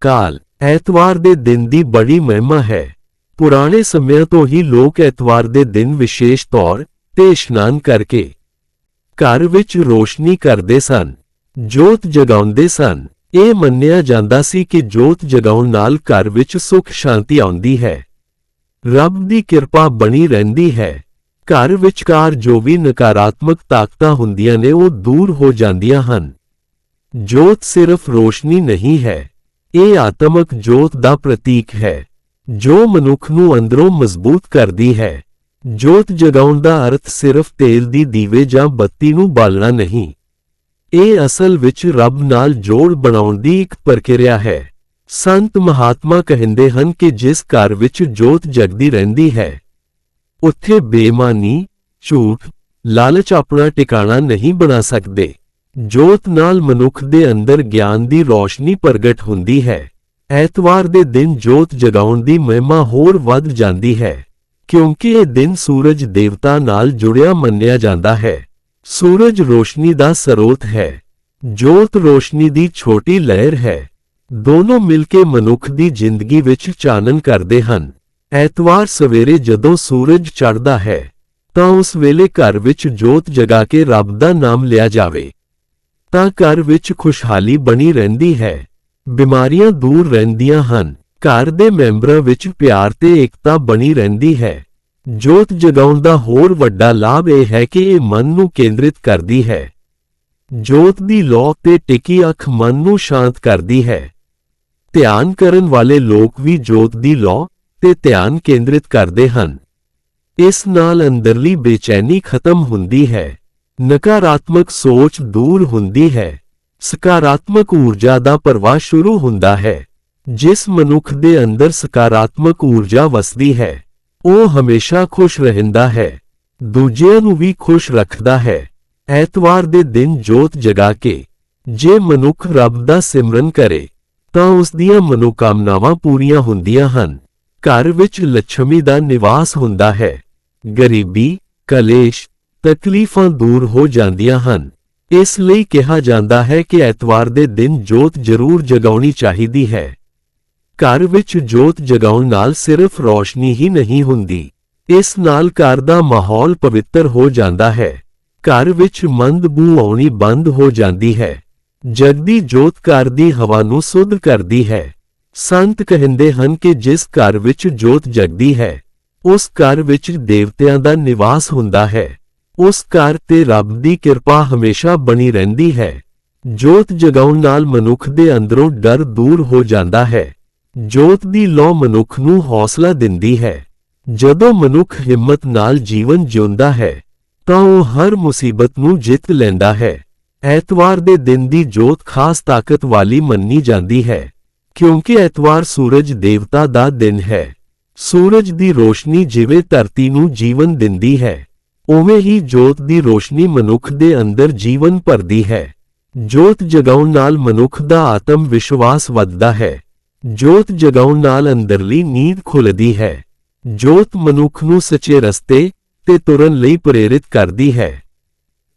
ਕਾਲ, ਐਤਵਾਰ ਦੇ ਦਿਨ ਦੀ ਬੜੀ ਮਹਿਮਾ ਹੈ। ਪੁਰਾਣੇ ਸਮਿਆਂ ਤੋਂ ਹੀ ਲੋਕ ਐਤਵਾਰ ਦੇ ਦਿਨ ਵਿਸ਼ੇਸ਼ ਤੌਰ ਤੇ ਇਸ਼ਨਾਨ ਕਰਕੇ ਘਰ ਵਿੱਚ ਰੋਸ਼ਨੀ ਕਰਦੇ ਸਨ, ਜੋਤ ਜਗਾਉਂਦੇ ਸਨ। ਇਹ ਮੰਨਿਆ ਜਾਂਦਾ ਸੀ ਕਿ ਜੋਤ ਜਗਾਉਣ ਨਾਲ ਘਰ ਵਿੱਚ ਸੁੱਖ ਸ਼ਾਂਤੀ ਆਉਂਦੀ ਹੈ। ਰੱਬ ਦੀ ਕਿਰਪਾ ਬਣੀ ਰਹਿੰਦੀ ਹੈ। ਘਰ ਵਿਚਕਾਰ ਜੋ ਵੀ ਨਕਾਰਾਤਮਕ ਤਾਕਤਾਂ ਹੁੰਦੀਆਂ ਨੇ ਉਹ ਦੂਰ ਹੋ ਜਾਂਦੀਆਂ ਹਨ। ਜੋਤ ਸਿਰਫ ਰੋਸ਼ਨੀ ਨਹੀਂ ਹੈ ਇਹ ਆਤਮਕ ਜੋਤ ਦਾ ਪ੍ਰਤੀਕ ਹੈ, ਜੋ ਮਨੁੱਖ ਨੂੰ ਅੰਦਰੋਂ ਮਜ਼ਬੂਤ ਕਰਦੀ ਹੈ। ਜੋਤ ਜਗਾਉਣ ਦਾ ਅਰਥ ਸਿਰਫ ਤੇਲ ਦੀ ਦੀਵੇ ਜਾਂ ਬੱਤੀ ਨੂੰ ਬਾਲਣਾ ਨਹੀਂ। ਇਹ ਅਸਲ ਵਿੱਚ ਰੱਬ ਨਾਲ ਜੋੜ ਬਣਾਉਣ ਦੀ ਇੱਕ ਪ੍ਰਕਿਰਿਆ ਹੈ। ਸੰਤ ਮਹਾਤਮਾ ਕਹਿੰਦੇ ਹਨ ਕਿ ਜਿਸ ਘਰ ਵਿੱਚ ਜੋਤ ਜਗਦੀ ਰਹਿੰਦੀ ਹੈ, ਉੱਥੇ ਬੇਮਾਨੀ ਝੂਠ, ਲਾਲਚ ਆਪਣਾ ਟਿਕਾਣਾ ਨਹੀਂ ਬਣਾ ਸਕਦੇ। ਜੋਤ ਨਾਲ ਮਨੁੱਖ ਦੇ ਅੰਦਰ ਗਿਆਨ ਦੀ ਰੋਸ਼ਨੀ ਪ੍ਰਗਟ ਹੁੰਦੀ ਹੈ। ਐਤਵਾਰ ਦੇ ਦਿਨ ਜੋਤ ਜਗਾਉਣ ਦੀ ਮਹਿਮਾ ਹੋਰ ਵੱਧ ਜਾਂਦੀ ਹੈ, ਕਿਉਂਕਿ ਇਹ ਦਿਨ ਸੂਰਜ ਦੇਵਤਾ ਨਾਲ ਜੁੜਿਆ ਮੰਨਿਆ ਜਾਂਦਾ ਹੈ। ਸੂਰਜ ਰੋਸ਼ਨੀ ਦਾ ਸਰੋਤ ਹੈ, ਜੋਤ ਰੋਸ਼ਨੀ ਦੀ ਛੋਟੀ ਲਹਿਰ ਹੈ। ਦੋਨੋਂ ਮਿਲ ਕੇ ਮਨੁੱਖ ਦੀ ਜ਼ਿੰਦਗੀ ਵਿੱਚ ਚਾਨਣ ਕਰਦੇ ਹਨ। ਐਤਵਾਰ ਸਵੇਰੇ ਜਦੋਂ ਸੂਰਜ ਚੜ੍ਹਦਾ ਹੈ, ਤਾਂ ਉਸ ਵੇਲੇ ਘਰ ਵਿੱਚ ਜੋਤ ਜਗਾ ਕੇ ਰੱਬ ਦਾ ਨਾਮ ਲਿਆ ਜਾਵੇ। ਤਾਂ ਘਰ ਵਿੱਚ ਖੁਸ਼ਹਾਲੀ ਬਣੀ ਰਹਿੰਦੀ ਹੈ। ਬਿਮਾਰੀਆਂ ਦੂਰ ਰਹਿੰਦੀਆਂ ਹਨ। ਘਰ ਦੇ ਮੈਂਬਰਾਂ ਵਿੱਚ ਪਿਆਰ ਤੇ ਏਕਤਾ ਬਣੀ ਰਹਿੰਦੀ ਹੈ। ਜੋਤ ਜਗਾਉਣ ਦਾ ਹੋਰ ਵੱਡਾ ਲਾਭ ਇਹ ਹੈ ਕਿ ਇਹ ਮਨ ਨੂੰ ਕੇਂਦਰਿਤ ਕਰਦੀ ਹੈ। ਜੋਤ ਦੀ ਲੌ ਤੇ ਟਿਕੀ ਅੱਖ ਮਨ ਨੂੰ ਸ਼ਾਂਤ ਕਰਦੀ ਹੈ। ਧਿਆਨ ਕਰਨ ਵਾਲੇ ਲੋਕ ਵੀ ਜੋਤ ਦੀ ਲੌ ਤੇ ਧਿਆਨ ਕੇਂਦਰਿਤ ਕਰਦੇ ਹਨ। ਇਸ ਨਾਲ ਅੰਦਰਲੀ ਬੇਚੈਨੀ ਖਤਮ ਹੁੰਦੀ ਹੈ। ਨਕਾਰਾਤਮਕ ਸੋਚ ਦੂਰ ਹੁੰਦੀ ਹੈ। ਸਕਾਰਾਤਮਕ ਊਰਜਾ ਦਾ ਪ੍ਰਵਾਹ ਸ਼ੁਰੂ ਹੁੰਦਾ ਹੈ। ਜਿਸ ਮਨੁੱਖ ਦੇ ਅੰਦਰ ਸਕਾਰਾਤਮਕ ਊਰਜਾ ਵਸਦੀ ਹੈ, ਉਹ ਹਮੇਸ਼ਾ ਖੁਸ਼ ਰਹਿੰਦਾ ਹੈ। ਦੂਜਿਆਂ ਨੂੰ ਵੀ ਖੁਸ਼ ਰੱਖਦਾ ਹੈ। ਐਤਵਾਰ ਦੇ ਦਿਨ ਜੋਤ ਜਗਾ ਕੇ, ਜੇ ਮਨੁੱਖ ਰੱਬ ਦਾ ਸਿਮਰਨ ਕਰੇ, ਤਾਂ ਉਸ ਦੀਆਂ ਮਨੋਕਾਮਨਾਵਾਂ ਪੂਰੀਆਂ ਹੁੰਦੀਆਂ ਹਨ। ਘਰ ਵਿੱਚ ਲక్ష్ਮੀ ਦਾ ਨਿਵਾਸ ਹੁੰਦਾ ਹੈ। ਗਰੀਬੀ, ਕਲੇਸ਼ ਤਕਲੀਫਾਂ ਦੂਰ ਹੋ ਜਾਂਦੀਆਂ ਹਨ। ਇਸ ਲਈ ਕਿਹਾ ਜਾਂਦਾ ਹੈ ਕਿ ਐਤਵਾਰ ਦੇ ਦਿਨ ਜੋਤ ਜ਼ਰੂਰ ਜਗਾਉਣੀ ਚਾਹੀਦੀ ਹੈ। ਘਰ ਵਿੱਚ ਜੋਤ ਜਗਾਉਣ ਨਾਲ ਸਿਰਫ ਰੌਸ਼ਨੀ ਹੀ ਨਹੀਂ ਹੁੰਦੀ। ਇਸ ਨਾਲ ਘਰ ਦਾ ਮਾਹੌਲ ਪਵਿੱਤਰ ਹੋ ਜਾਂਦਾ ਹੈ। ਘਰ ਵਿੱਚ ਮੰਦ ਬੂ ਆਉਣੀ ਬੰਦ ਹੋ ਜਾਂਦੀ ਹੈ। ਜਗਦੀ ਜੋਤ ਘਰ ਦੀ ਹਵਾ ਨੂੰ ਸੁੱਧ ਕਰਦੀ ਹੈ। ਸੰਤ ਕਹਿੰਦੇ ਹਨ ਕਿ ਜਿਸ ਘਰ ਵਿੱਚ ਜੋਤ ਜਗਦੀ ਹੈ, ਉਸ ਘਰ ਵਿੱਚ ਦੇਵਤਿਆਂ ਦਾ ਨਿਵਾਸ ਹੁੰਦਾ ਹੈ। ਉਸ ਘਰ ਤੇ ਰੱਬ ਦੀ ਕਿਰਪਾ ਹਮੇਸ਼ਾ ਬਣੀ ਰਹਿੰਦੀ ਹੈ। ਜੋਤ ਜਗਾਉਣ ਨਾਲ ਮਨੁੱਖ ਦੇ ਅੰਦਰੋਂ ਡਰ ਦੂਰ ਹੋ ਜਾਂਦਾ ਹੈ। ਜੋਤ ਦੀ ਲੋ ਮਨੁੱਖ ਨੂੰ ਹੌਸਲਾ ਦਿੰਦੀ ਹੈ। ਜਦੋਂ ਮਨੁੱਖ ਹਿੰਮਤ ਨਾਲ ਜੀਵਨ ਜਿਉਂਦਾ ਹੈ, ਤਾਂ ਉਹ ਹਰ ਮੁਸੀਬਤ ਨੂੰ ਜਿੱਤ ਲੈਂਦਾ ਹੈ। ਐਤਵਾਰ ਦੇ ਦਿਨ ਦੀ ਜੋਤ ਖਾਸ ਤਾਕਤ ਵਾਲੀ ਮੰਨੀ ਜਾਂਦੀ ਹੈ, ਕਿਉਂਕਿ ਐਤਵਾਰ ਸੂਰਜ ਦੇਵਤਾ ਦਾ ਦਿਨ ਹੈ। ਸੂਰਜ ਦੀ ਰੋਸ਼ਨੀ ਜਿਵੇਂ ਧਰਤੀ ਨੂੰ ਜੀਵਨ ਦਿੰਦੀ ਹੈ। ਉਵੇਂ ਹੀ ਜੋਤ ਦੀ ਰੋਸ਼ਨੀ ਮਨੁੱਖ ਦੇ ਅੰਦਰ ਜੀਵਨ ਭਰਦੀ ਹੈ। ਜੋਤ ਜਗਾਉਣ ਨਾਲ ਮਨੁੱਖ ਦਾ ਆਤਮ ਵਿਸ਼ਵਾਸ ਵੱਧਦਾ ਹੈ। ਜੋਤ ਜਗਾਉਣ ਨਾਲ ਅੰਦਰਲੀ ਨੀਂਦ ਖੁੱਲਦੀ ਹੈ। ਜੋਤ ਮਨੁੱਖ ਨੂੰ ਸੱਚੇ ਰਸਤੇ ਤੇ ਤੁਰਨ ਲਈ ਪ੍ਰੇਰਿਤ ਕਰਦੀ ਹੈ।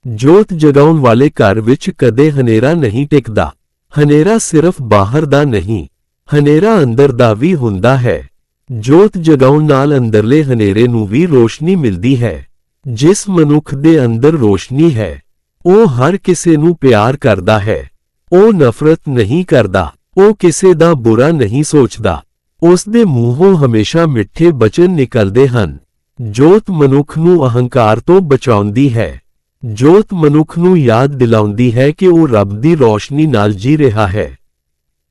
ਜੋਤ ਜਗਾਉਣ ਵਾਲੇ ਘਰ ਵਿੱਚ ਕਦੇ ਹਨੇਰਾ ਨਹੀਂ ਟਿਕਦਾ। ਹਨੇਰਾ ਸਿਰਫ ਬਾਹਰ ਦਾ ਨਹੀਂ, ਹਨੇਰਾ ਅੰਦਰ ਦਾ ਵੀ ਹੁੰਦਾ ਹੈ। ਜੋਤ ਜਗਾਉਣ ਨਾਲ ਅੰਦਰਲੇ ਹਨੇਰੇ ਨੂੰ ਵੀ ਰੋਸ਼ਨੀ ਮਿਲਦੀ ਹੈ। ਜਿਸ ਮਨੁੱਖ ਦੇ ਅੰਦਰ ਰੋਸ਼ਨੀ ਹੈ, ਉਹ ਹਰ ਕਿਸੇ ਨੂੰ ਪਿਆਰ ਕਰਦਾ ਹੈ। ਉਹ ਨਫ਼ਰਤ ਨਹੀਂ ਕਰਦਾ, ਉਹ ਕਿਸੇ ਦਾ ਬੁਰਾ ਨਹੀਂ ਸੋਚਦਾ। ਉਸ ਦੇ ਮੂੰਹੋਂ ਹਮੇਸ਼ਾ ਮਿੱਠੇ ਬਚਨ ਨਿਕਲਦੇ ਹਨ। ਜੋਤ ਮਨੁੱਖ ਨੂੰ ਅਹੰਕਾਰ ਤੋਂ ਬਚਾਉਂਦੀ ਹੈ। ਜੋਤ ਮਨੁੱਖ ਨੂੰ ਯਾਦ ਦਿਲਾਉਂਦੀ ਹੈ ਕਿ ਉਹ ਰੱਬ ਦੀ ਰੋਸ਼ਨੀ ਨਾਲ ਜੀ ਰਿਹਾ ਹੈ।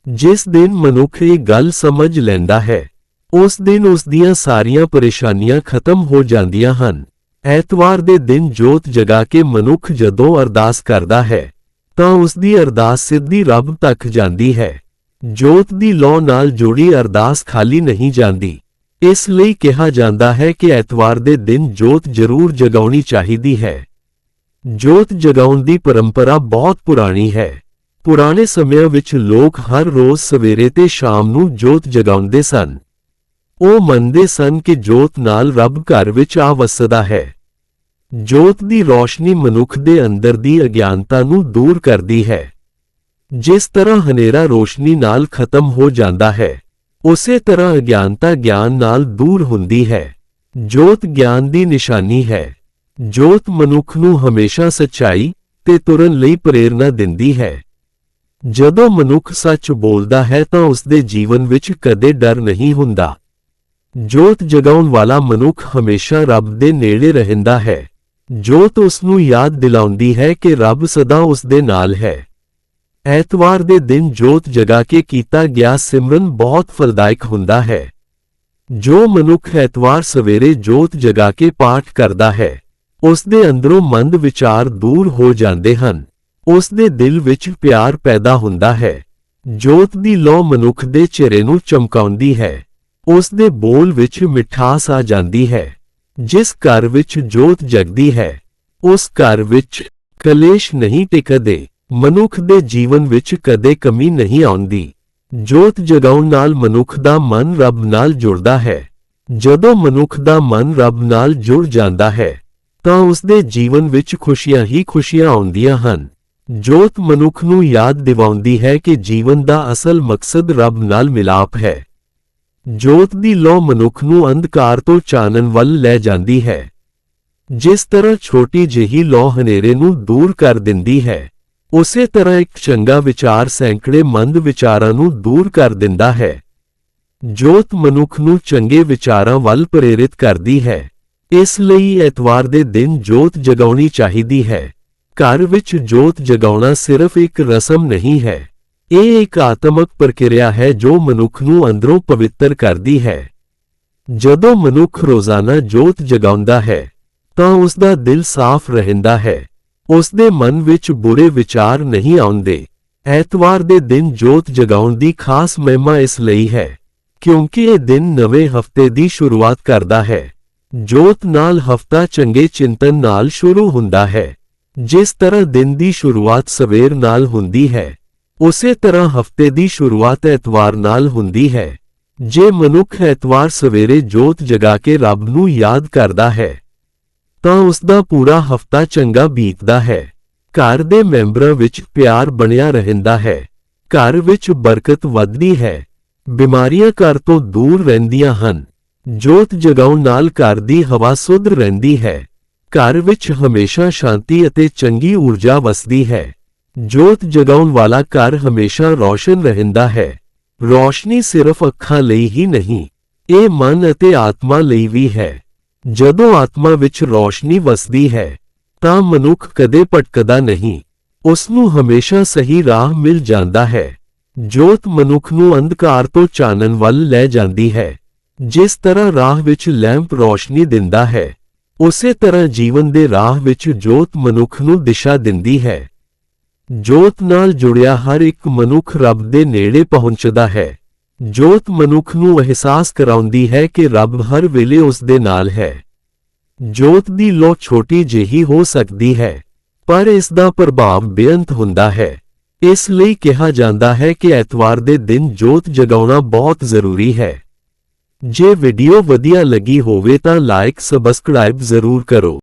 ਜਿਸ ਦਿਨ ਮਨੁੱਖ ਇਹ ਗੱਲ ਸਮਝ ਲੈਂਦਾ ਹੈ, ਉਸ ਦਿਨ ਉਸ ਦੀਆਂ ਸਾਰੀਆਂ ਪਰੇਸ਼ਾਨੀਆਂ ਖਤਮ ਹੋ ਜਾਂਦੀਆਂ ਹਨ। ਐਤਵਾਰ ਦੇ ਦਿਨ ਜੋਤ ਜਗਾ ਕੇ ਮਨੁੱਖ ਜਦੋਂ ਅਰਦਾਸ ਕਰਦਾ ਹੈ, ਤਾਂ ਉਸ ਦੀ ਅਰਦਾਸ ਸਿੱਧੀ ਰੱਬ ਤੱਕ ਜਾਂਦੀ ਹੈ। ਜੋਤ ਦੀ ਲੋ ਨਾਲ ਜੁੜੀ ਅਰਦਾਸ ਖਾਲੀ ਨਹੀਂ ਜਾਂਦੀ। ਇਸ ਲਈ ਕਿਹਾ ਜਾਂਦਾ ਹੈ ਕਿ ਐਤਵਾਰ ਦੇ ਦਿਨ ਜੋਤ ਜ਼ਰੂਰ ਜਗਾਉਣੀ ਚਾਹੀਦੀ ਹੈ। ਜੋਤ ਜਗਾਉਣ ਦੀ ਪਰੰਪਰਾ ਬਹੁਤ ਪੁਰਾਣੀ ਹੈ। ਪੁਰਾਣੇ ਸਮਿਆਂ ਵਿੱਚ ਲੋਕ ਹਰ ਰੋਜ਼ ਸਵੇਰੇ ਤੇ ਸ਼ਾਮ ਨੂੰ ਜੋਤ ਜਗਾਉਂਦੇ ਸਨ। ਉਹ ਮੰਨਦੇ ਸਨ ਕਿ ਜੋਤ ਨਾਲ ਰੱਬ ਘਰ ਵਿੱਚ ਆ ਵਸਦਾ ਹੈ। ਜੋਤ ਦੀ ਰੋਸ਼ਨੀ ਮਨੁੱਖ ਦੇ ਅੰਦਰ ਦੀ ਅਗਿਆਨਤਾ ਨੂੰ ਦੂਰ ਕਰਦੀ ਹੈ। ਜਿਸ ਤਰ੍ਹਾਂ ਹਨੇਰਾ ਰੋਸ਼ਨੀ ਨਾਲ ਖਤਮ ਹੋ ਜਾਂਦਾ ਹੈ, ਉਸੇ ਤਰ੍ਹਾਂ ਅਗਿਆਨਤਾ ਗਿਆਨ ਨਾਲ ਦੂਰ ਹੁੰਦੀ ਹੈ। ਜੋਤ ਗਿਆਨ ਦੀ ਨਿਸ਼ਾਨੀ ਹੈ। ਜੋਤ ਮਨੁੱਖ ਨੂੰ ਹਮੇਸ਼ਾ ਸੱਚਾਈ ਤੇ ਤੁਰਨ ਲਈ ਪ੍ਰੇਰਣਾ ਦਿੰਦੀ ਹੈ। ਜਦੋਂ ਮਨੁੱਖ ਸੱਚ ਬੋਲਦਾ ਹੈ ਤਾਂ ਉਸ ਦੇ ਜੀਵਨ ਵਿੱਚ ਕਦੇ ਡਰ ਨਹੀਂ ਹੁੰਦਾ। ਜੋਤ ਜਗਾਉਣ ਵਾਲਾ ਮਨੁੱਖ ਹਮੇਸ਼ਾ ਰੱਬ ਦੇ ਨੇੜੇ ਰਹਿੰਦਾ ਹੈ। ਜੋਤ ਉਸ ਨੂੰ ਯਾਦ ਦਿਲਾਉਂਦੀ ਹੈ ਕਿ ਰੱਬ ਸਦਾ ਉਸ ਦੇ ਨਾਲ ਹੈ। ਐਤਵਾਰ ਦੇ ਦਿਨ ਜੋਤ ਜਗਾ ਕੇ ਕੀਤਾ ਗਿਆ ਸਿਮਰਨ ਬਹੁਤ ਫਲਦਾਇਕ ਹੁੰਦਾ ਹੈ। ਜੋ ਮਨੁੱਖ ਐਤਵਾਰ ਸਵੇਰੇ ਜੋਤ ਜਗਾ ਕੇ ਪਾਠ ਕਰਦਾ ਹੈ ਉਸ ਦੇ ਅੰਦਰੋਂ ਮੰਦ ਵਿਚਾਰ ਦੂਰ ਹੋ ਜਾਂਦੇ ਹਨ। ਉਸ ਦੇ ਦਿਲ ਵਿੱਚ ਪਿਆਰ ਪੈਦਾ ਹੁੰਦਾ ਹੈ। ਜੋਤ ਦੀ ਲੋ ਮਨੁੱਖ ਦੇ ਚਿਹਰੇ ਨੂੰ ਚਮਕਾਉਂਦੀ ਹੈ। ਉਸ ਦੇ ਬੋਲ ਵਿੱਚ ਮਿਠਾਸ ਆ ਜਾਂਦੀ ਹੈ, ਜਿਸ ਘਰ ਵਿੱਚ ਜੋਤ ਜਗਦੀ ਹੈ। ਉਸ ਘਰ ਵਿੱਚ ਕਲੇਸ਼ ਨਹੀਂ ਟਿਕਦੇ, ਮਨੁੱਖ ਦੇ ਜੀਵਨ ਵਿੱਚ ਕਦੇ ਕਮੀ ਨਹੀਂ ਆਉਂਦੀ। ਜੋਤ ਜਗਾਉਣ ਨਾਲ ਮਨੁੱਖ ਦਾ ਮਨ ਰੱਬ ਨਾਲ ਜੁੜਦਾ ਹੈ। ਜਦੋਂ ਮਨੁੱਖ ਦਾ ਮਨ ਰੱਬ ਨਾਲ ਜੁੜ ਜਾਂਦਾ ਹੈ, ਤਾਂ ਉਸ ਦੇ ਜੀਵਨ ਵਿੱਚ ਖੁਸ਼ੀਆਂ ਹੀ ਖੁਸ਼ੀਆਂ ਆਉਂਦੀਆਂ ਹਨ। ਜੋਤ ਮਨੁੱਖ ਨੂੰ ਯਾਦ ਦਿਵਾਉਂਦੀ ਹੈ ਕਿ ਜੀਵਨ ਦਾ ਅਸਲ ਮਕਸਦ ਰੱਬ ਨਾਲ ਮਿਲਾਪ ਹੈ। ਜੋਤ ਦੀ ਲੋ ਮਨੁੱਖ ਨੂੰ ਅੰਧਕਾਰ ਤੋਂ ਚਾਨਣ ਵੱਲ ਲੈ ਜਾਂਦੀ ਹੈ। ਜਿਸ ਤਰ੍ਹਾਂ ਛੋਟੀ ਜਿਹੀ ਲੋ ਹਨੇਰੇ ਨੂੰ ਦੂਰ ਕਰ ਦਿੰਦੀ ਹੈ, ਉਸੇ ਤਰ੍ਹਾਂ ਇੱਕ ਚੰਗਾ ਵਿਚਾਰ ਸੈਂਕੜੇ ਮੰਦ ਵਿਚਾਰਾਂ ਨੂੰ ਦੂਰ ਕਰ ਦਿੰਦਾ ਹੈ। ਜੋਤ ਮਨੁੱਖ ਨੂੰ ਚੰਗੇ ਵਿਚਾਰਾਂ ਵੱਲ ਪ੍ਰੇਰਿਤ ਕਰਦੀ ਹੈ। ਇਸ ਲਈ ਐਤਵਾਰ ਦੇ ਦਿਨ ਜੋਤ ਜਗਾਉਣੀ ਚਾਹੀਦੀ ਹੈ। ਘਰ ਵਿੱਚ ਜੋਤ ਜਗਾਉਣਾ ਸਿਰਫ ਇੱਕ ਰਸਮ ਨਹੀਂ ਹੈ। ਇਹ ਇੱਕ ਆਤਮਕ ਪ੍ਰਕਿਰਿਆ ਹੈ ਜੋ ਮਨੁੱਖ ਨੂੰ ਅੰਦਰੋਂ ਪਵਿੱਤਰ ਕਰਦੀ ਹੈ। ਜਦੋਂ ਮਨੁੱਖ ਰੋਜ਼ਾਨਾ ਜੋਤ ਜਗਾਉਂਦਾ ਹੈ, ਤਾਂ ਉਸ ਦਾ ਦਿਲ ਸਾਫ਼ ਰਹਿੰਦਾ ਹੈ। ਉਸ ਦੇ ਮਨ ਵਿੱਚ ਬੁਰੇ ਵਿਚਾਰ ਨਹੀਂ ਆਉਂਦੇ। ਐਤਵਾਰ ਦੇ ਦਿਨ ਜੋਤ ਜਗਾਉਣ ਦੀ ਖਾਸ ਮਹਿਮਾ ਇਸ ਲਈ ਹੈ, ਕਿਉਂਕਿ ਇਹ ਦਿਨ ਨਵੇਂ ਹਫ਼ਤੇ ਦੀ ਸ਼ੁਰੂਆਤ ਕਰਦਾ ਹੈ। ਜੋਤ ਨਾਲ ਹਫਤਾ ਚੰਗੇ ਚਿੰਤਨ ਨਾਲ ਸ਼ੁਰੂ ਹੁੰਦਾ ਹੈ, ਜਿਸ ਤਰ੍ਹਾਂ ਦਿਨ ਦੀ ਸ਼ੁਰੂਆਤ ਸਵੇਰ ਨਾਲ ਹੁੰਦੀ ਹੈ। ਉਸੇ ਤਰ੍ਹਾਂ ਹਫ਼ਤੇ ਦੀ ਸ਼ੁਰੂਆਤ ਐਤਵਾਰ ਨਾਲ ਹੁੰਦੀ ਹੈ। ਜੇ ਮਨੁੱਖ ਐਤਵਾਰ ਸਵੇਰੇ ਜੋਤ ਜਗਾ ਕੇ ਰੱਬ ਨੂੰ ਯਾਦ ਕਰਦਾ ਹੈ, ਤਾਂ ਉਸ ਦਾ ਪੂਰਾ ਹਫਤਾ ਚੰਗਾ ਬੀਤਦਾ ਹੈ। ਘਰ ਦੇ ਮੈਂਬਰਾਂ ਵਿੱਚ ਪਿਆਰ ਬਣਿਆ ਰਹਿੰਦਾ ਹੈ। ਘਰ ਵਿੱਚ ਬਰਕਤ ਵੱਧਦੀ ਹੈ। ਬਿਮਾਰੀਆਂ ਘਰ ਤੋਂ ਦੂਰ ਰਹਿੰਦੀਆਂ ਹਨ। ਜੋਤ ਜਗਾਉਣ ਨਾਲ ਘਰ ਦੀ ਹਵਾ ਸੁੱਧ ਰਹਿੰਦੀ ਹੈ। ਘਰ ਵਿੱਚ ਹਮੇਸ਼ਾ ਸ਼ਾਂਤੀ ਅਤੇ ਚੰਗੀ ਊਰਜਾ ਵਸਦੀ ਹੈ। ਜੋਤ ਜਗਾਉਣ ਵਾਲਾ ਘਰ ਹਮੇਸ਼ਾ ਰੌਸ਼ਨ ਰਹਿੰਦਾ ਹੈ। ਰੌਸ਼ਨੀ ਸਿਰਫ ਅੱਖਾਂ ਲਈ ਹੀ ਨਹੀਂ, ਇਹ ਮਨ ਅਤੇ ਆਤਮਾ ਲਈ ਵੀ ਹੈ। ਜਦੋਂ ਆਤਮਾ ਵਿੱਚ ਰੌਸ਼ਨੀ ਵਸਦੀ ਹੈ, ਤਾਂ ਮਨੁੱਖ ਕਦੇ ਭਟਕਦਾ ਨਹੀਂ। ਉਸ ਨੂੰ ਹਮੇਸ਼ਾ ਸਹੀ ਰਾਹ ਮਿਲ ਜਾਂਦਾ ਹੈ। ਜੋਤ ਮਨੁੱਖ ਨੂੰ ਅੰਧਕਾਰ ਤੋਂ ਚਾਨਣ ਵੱਲ ਲੈ ਜਾਂਦੀ ਹੈ। ਜਿਸ ਤਰ੍ਹਾਂ ਰਾਹ ਵਿੱਚ ਲੈਂਪ ਰੌਸ਼ਨੀ ਦਿੰਦਾ ਹੈ, ਉਸੇ ਤਰ੍ਹਾਂ ਜੀਵਨ ਦੇ ਰਾਹ ਵਿੱਚ ਜੋਤ ਮਨੁੱਖ ਨੂੰ ਦਿਸ਼ਾ ਦਿੰਦੀ ਹੈ। ਜੋਤ ਨਾਲ ਜੁੜਿਆ ਹਰ ਇੱਕ ਮਨੁੱਖ ਰੱਬ ਦੇ ਨੇੜੇ ਪਹੁੰਚਦਾ ਹੈ। ਜੋਤ ਮਨੁੱਖ ਨੂੰ ਅਹਿਸਾਸ ਕਰਾਉਂਦੀ ਹੈ ਕਿ ਰੱਬ ਹਰ ਵੇਲੇ ਉਸ ਦੇ ਨਾਲ ਹੈ। ਜੋਤ ਦੀ ਲੋ ਛੋਟੀ ਜਿਹੀ ਹੋ ਸਕਦੀ ਹੈ, ਪਰ ਇਸ ਦਾ ਪ੍ਰਭਾਵ ਬੇਅੰਤ ਹੁੰਦਾ ਹੈ। ਇਸ ਲਈ ਕਿਹਾ ਜਾਂਦਾ ਹੈ ਕਿ ਐਤਵਾਰ ਦੇ ਦਿਨ ਜੋਤ ਜਗਾਉਣਾ ਬਹੁਤ ਜ਼ਰੂਰੀ ਹੈ। ਜੇ ਵੀਡੀਓ ਵਧੀਆ ਲੱਗੀ ਹੋਵੇ ਤਾਂ ਲਾਈਕ ਸਬਸਕ੍ਰਾਈਬ ਜ਼ਰੂਰ ਕਰੋ।